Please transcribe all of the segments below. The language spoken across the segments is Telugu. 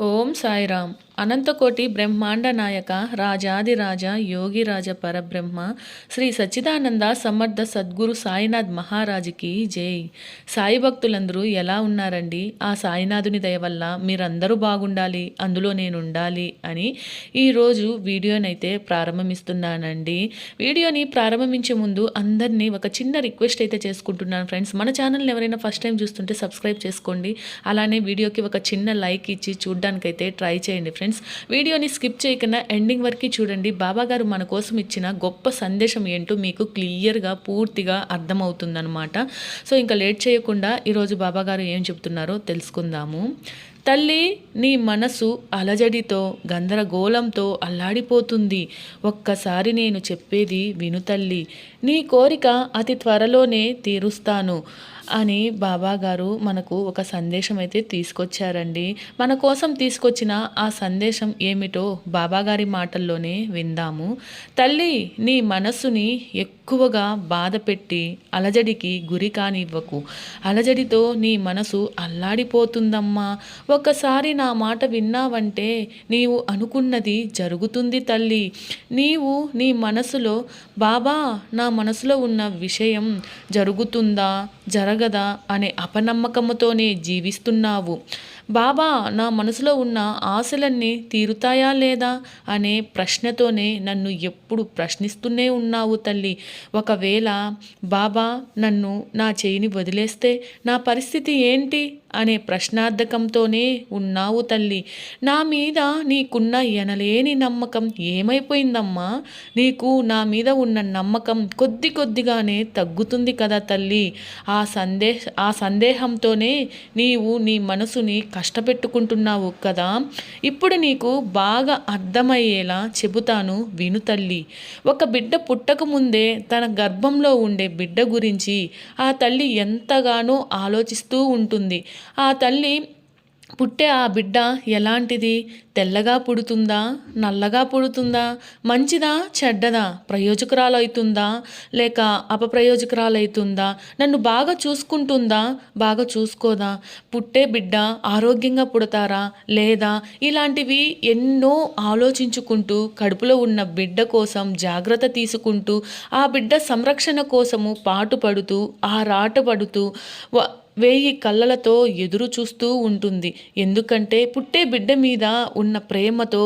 ఓం సాయిరామ్ అనంతకోటి బ్రహ్మాండ నాయక రాజాదిరాజ యోగిరాజ పరబ్రహ్మ శ్రీ సచ్చిదానంద సమర్థ సద్గురు సాయినాథ్ మహారాజుకి జై. సాయి భక్తులందరూ ఎలా ఉన్నారండి? ఆ సాయినాథుని దయ వల్ల మీరందరూ బాగుండాలి అందులో నేను ఉండాలి అని ఈరోజు వీడియోనైతే ప్రారంభమిస్తున్నానండి వీడియోని ప్రారంభించే ముందు అందరినీ ఒక చిన్న రిక్వెస్ట్ అయితే చేసుకుంటున్నాను ఫ్రెండ్స్. మన ఛానల్ని ఎవరైనా ఫస్ట్ టైం చూస్తుంటే సబ్స్క్రైబ్ చేసుకోండి. అలానే వీడియోకి ఒక చిన్న లైక్ ఇచ్చి చూడ్డానికైతే ట్రై చేయండి ఫ్రెండ్స్. వీడియోని స్కిప్ చేయకుండా ఎండింగ్ వరకు చూడండి. బాబాగారు మన కోసం ఇచ్చిన గొప్ప సందేశం ఏంటో మీకు క్లియర్గా పూర్తిగా అర్థమవుతుందనమాట సో ఇంకా లేట్ చేయకుండా ఈరోజు బాబాగారు ఏం చెప్తున్నారో తెలుసుకుందాము. తల్లి నీ మనసు అలజడితో గందరగోళంతో అల్లాడిపోతుంది. ఒక్కసారి నేను చెప్పేది విను తల్లి నీ కోరిక అతి త్వరలోనే తీరుస్తాను అని బాబాగారు మనకు ఒక సందేశం అయితే తీసుకొచ్చారండి. మన కోసం తీసుకొచ్చిన ఆ సందేశం ఏమిటో బాబాగారి మాటల్లోనే విందాము. తల్లి నీ మనస్సుని ఎక్కువగా బాధ పెట్టి అలజడికి గురి కానివ్వకు. అలజడితో నీ మనసు అల్లాడిపోతుందమ్మా. ఒకసారి నా మాట విన్నావంటే నీవు అనుకున్నది జరుగుతుంది తల్లి. నీవు నీ మనసులో బాబా నా మనసులో ఉన్న విషయం జరుగుతుందా జరగదా అనే అపనమ్మకముతోనే జీవిస్తున్నావు. బాబా నా మనసులో ఉన్న ఆశలన్నీ తీరుతాయా లేదా అనే ప్రశ్నతోనే నన్ను ఎప్పుడు ప్రశ్నిస్తూనే ఉన్నావు తల్లి. ఒకవేళ బాబా నన్ను నా చేయిని వదిలేస్తే నా పరిస్థితి ఏంటి? అనే ప్రశ్నార్థకంతోనే ఉన్నావు తల్లి. నా మీద నీకున్న ఎనలేని నమ్మకం ఏమైపోయిందమ్మా? నీకు నా మీద ఉన్న నమ్మకం కొద్ది కొద్దిగానే తగ్గుతుంది కదా తల్లి. ఆ సందేహ ఆ సందేహంతోనే నీవు నీ మనసుని కష్టపెట్టుకుంటున్నావు కదా? ఇప్పుడు నీకు బాగా అర్థమయ్యేలా చెబుతాను విను తల్లి. ఒక బిడ్డ పుట్టక ముందే తన గర్భంలో ఉండే బిడ్డ గురించి ఆ తల్లి ఎంతగానో ఆలోచిస్తూ ఉంటుంది. ఆ తల్లి పుట్టే ఆ బిడ్డ ఎలాంటిది? తెల్లగా పుడుతుందా? నల్లగా పుడుతుందా? మంచిదా? చెడ్డదా? ప్రయోజకురాలవుతుందా? లేక అపప్రయోజకురాలవుతుందా? నన్ను బాగా చూసుకుంటుందా? బాగా చూసుకోదా? పుట్టే బిడ్డ ఆరోగ్యంగా పుడతారా? లేదా? ఇలాంటివి ఎన్నో ఆలోచించుకుంటూ కడుపులో ఉన్న బిడ్డ కోసం జాగ్రత్త తీసుకుంటూ ఆ బిడ్డ సంరక్షణ కోసము పాటుపడుతూ ఆరాటపడుతూ వేయి కళ్ళలతో ఎదురు చూస్తూ ఉంటుంది. ఎందుకంటే పుట్టే బిడ్డ మీద ఉన్న ప్రేమతో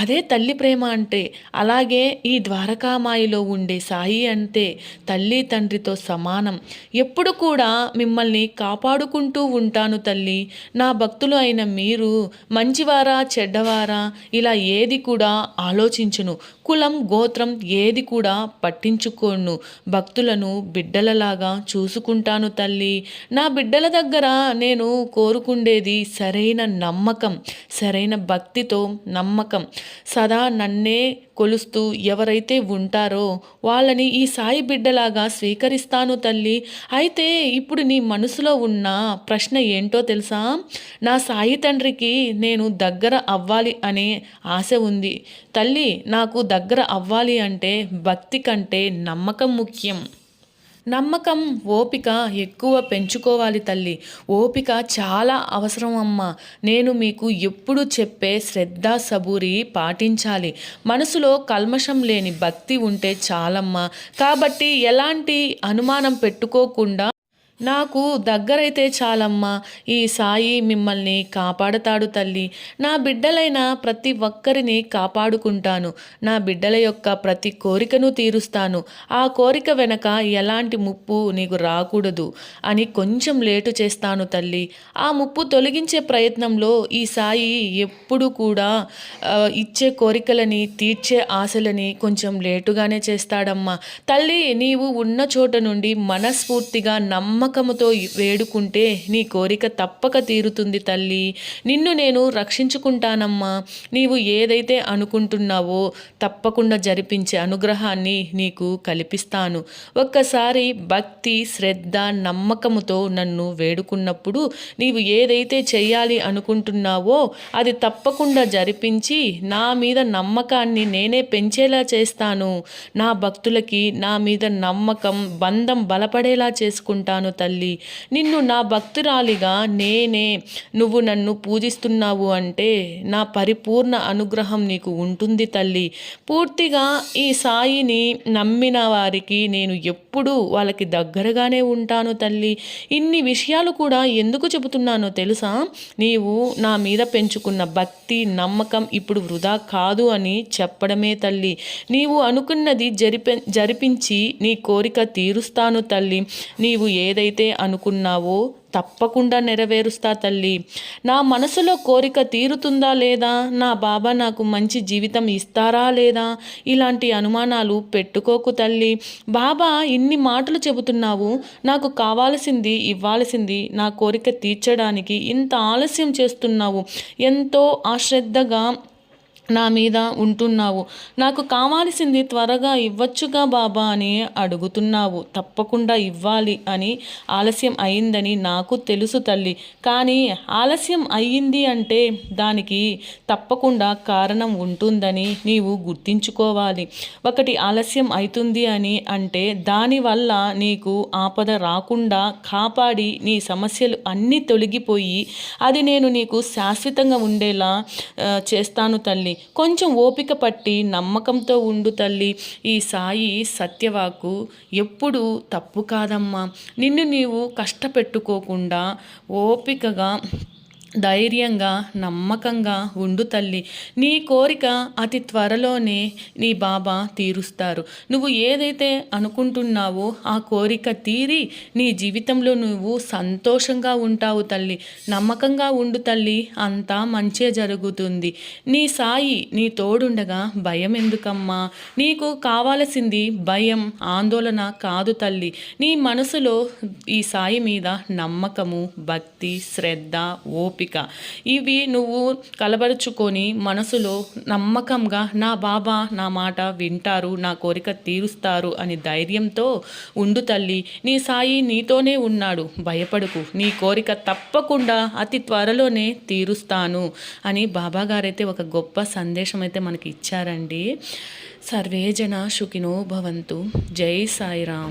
అదే తల్లి ప్రేమ అంటే అలాగే ఈ ద్వారకామాయిలో ఉండే సాయి అంటే తల్లి తండ్రితో సమానం. ఎప్పుడు కూడా మిమ్మల్ని కాపాడుకుంటూ ఉంటాను తల్లి. నా భక్తులు అయిన మీరు మంచివారా చెడ్డవారా ఇలా ఏది కూడా ఆలోచించును. కులం గోత్రం ఏది కూడా పట్టించుకోను. భక్తులను బిడ్డలలాగా చూసుకుంటాను తల్లి. నా బిడ్డల దగ్గర నేను కోరుకుండేది సరైన నమ్మకం సరైన భక్తితో నమ్మకం. సదా నన్నే కొలుస్తూ ఎవరైతే ఉంటారో వాళ్ళని ఈ సాయి బిడ్డలాగా స్వీకరిస్తాను తల్లి. అయితే ఇప్పుడు నీ మనసులో ఉన్న ప్రశ్న ఏంటో తెలుసా? నా సాయి తండ్రికి నేను దగ్గర అవ్వాలి అనే ఆశ ఉంది. తల్లి నాకు దగ్గర అవ్వాలి అంటే భక్తి కంటే నమ్మకం ముఖ్యం. నమ్మకం ఓపిక ఎక్కువ పెంచుకోవాలి తల్లి. ఓపిక చాలా అవసరం అమ్మ. నేను మీకు ఎప్పుడు చెప్పే శ్రద్ధ సబూరి పాటించాలి. మనసులో కల్మషం లేని భక్తి ఉంటే చాలమ్మా. కాబట్టి ఎలాంటి అనుమానం పెట్టుకోకుండా నాకు దగ్గరైతే చాలమ్మా ఈ సాయి మిమ్మల్ని కాపాడతాడు తల్లి. నా బిడ్డలైన ప్రతి ఒక్కరిని కాపాడుకుంటాను. నా బిడ్డల యొక్క ప్రతి కోరికను తీరుస్తాను. ఆ కోరిక వెనక ఎలాంటి ముప్పు నీకు రాకూడదు అని కొంచెం లేటు చేస్తాను తల్లి. ఆ ముప్పు తొలగించే ప్రయత్నంలో ఈ సాయి ఎప్పుడు కూడా ఇచ్చే కోరికలని తీర్చే ఆశలని కొంచెం లేటుగానే చేస్తాడమ్మా. తల్లి నీవు ఉన్న చోట నుండి మనస్ఫూర్తిగా నమ్మక నమ్మకముతో వేడుకుంటే నీ కోరిక తప్పక తీరుతుంది తల్లి. నిన్ను నేను రక్షించుకుంటానమ్మా. నీవు ఏదైతే అనుకుంటున్నావో తప్పకుండా జరిపించే అనుగ్రహాన్ని నీకు కల్పిస్తాను. ఒక్కసారి భక్తి శ్రద్ధ నమ్మకముతో నన్ను వేడుకున్నప్పుడు నీవు ఏదైతే చేయాలి అనుకుంటున్నావో అది తప్పకుండా జరిపించి నా మీద నమ్మకాన్ని నేనే పెంచేలా చేస్తాను. నా భక్తులకి నా మీద నమ్మకం బంధం బలపడేలా చేసుకుంటాను తల్లి నిన్ను నా భక్తురాలిగా నేనే. నువ్వు నన్ను పూజిస్తున్నావు అంటే నా పరిపూర్ణ అనుగ్రహం నీకు ఉంటుంది తల్లి. పూర్తిగా ఈ సాయిని నమ్మిన వారికి నేను ఎప్పుడూ వాళ్ళకి దగ్గరగానే ఉంటాను తల్లి. ఇన్ని విషయాలు కూడా ఎందుకు చెబుతున్నానో తెలుసా? నీవు నా మీద పెంచుకున్న భక్తి నమ్మకం ఇప్పుడు వృధా కాదు అని చెప్పడమే తల్లి. నీవు అనుకున్నది జరిపి జరిపించి నీ కోరిక తీరుస్తాను తల్లి. నీవు ఏదైతే అనుకున్నావో తప్పకుండా నెరవేరుస్తా తల్లి. నా మనసులో కోరిక తీరుతుందా లేదా? నా బాబా నాకు మంచి జీవితం ఇస్తారా లేదా? ఇలాంటి అనుమానాలు పెట్టుకోకు తల్లి. బాబా ఇన్ని మాటలు చెబుతున్నావు. నాకు కావాల్సింది ఇవ్వాల్సింది నా కోరిక తీర్చడానికి ఇంత ఆలస్యం చేస్తున్నావు. ఎంతో అశ్రద్ధగా నా మీద ఉంటున్నావు. నాకు కావాల్సింది త్వరగా ఇవ్వచ్చుగా బాబా అని అడుగుతున్నావు. తప్పకుండా ఇవ్వాలి అని ఆలస్యం అయిందని నాకు తెలుసు తల్లి. కానీ ఆలస్యం అయ్యింది అంటే దానికి తప్పకుండా కారణం ఉంటుందని నీవు గుర్తించుకోవాలి. ఒకటి ఆలస్యం అవుతుంది అని అంటే దానివల్ల నీకు ఆపద రాకుండా కాపాడి నీ సమస్యలు అన్నీ తొలగిపోయి అది నేను నీకు శాశ్వతంగా ఉండేలా చేస్తాను తల్లి. కొంచెం ఓపిక పట్టి నమ్మకంతో ఉండు తల్లి. ఈ సాయి సత్యవాకు ఎప్పుడు తప్పు కాదమ్మా. నిన్ను నీవు కష్టపెట్టుకోకుండా ఓపికగా ధైర్యంగా నమ్మకంగా ఉండు తల్లి. నీ కోరిక అతి త్వరలోనే నీ బాబా తీరుస్తారు. నువ్వు ఏదైతే అనుకుంటున్నావో ఆ కోరిక తీరి నీ జీవితంలో నువ్వు సంతోషంగా ఉంటావు తల్లి. నమ్మకంగా ఉండు తల్లి అంతా మంచే జరుగుతుంది. నీ సాయి నీ తోడుండగా భయం ఎందుకమ్మా? నీకు కావాల్సింది భయం ఆందోళన కాదు తల్లి. నీ మనసులో ఈ సాయి మీద నమ్మకము భక్తి శ్రద్ధ ఓపిక ఓపిక. ఇవి నువ్వు కలబరుచుకొని మనసులో నమ్మకంగా నా బాబా నా మాట వింటారు నా కోరిక తీరుస్తారు అని ధైర్యంతో ఉండు తల్లి. నీ సాయి నీతోనే ఉన్నాడు. భయపడుకు. నీ కోరిక తప్పకుండా అతి త్వరలోనే తీరుస్తాను అని బాబా గారైతే ఒక గొప్ప సందేశం అయితే మనకి ఇచ్చారండి. సర్వేజన సుఖినో భవంతు. జై సాయిరామ్.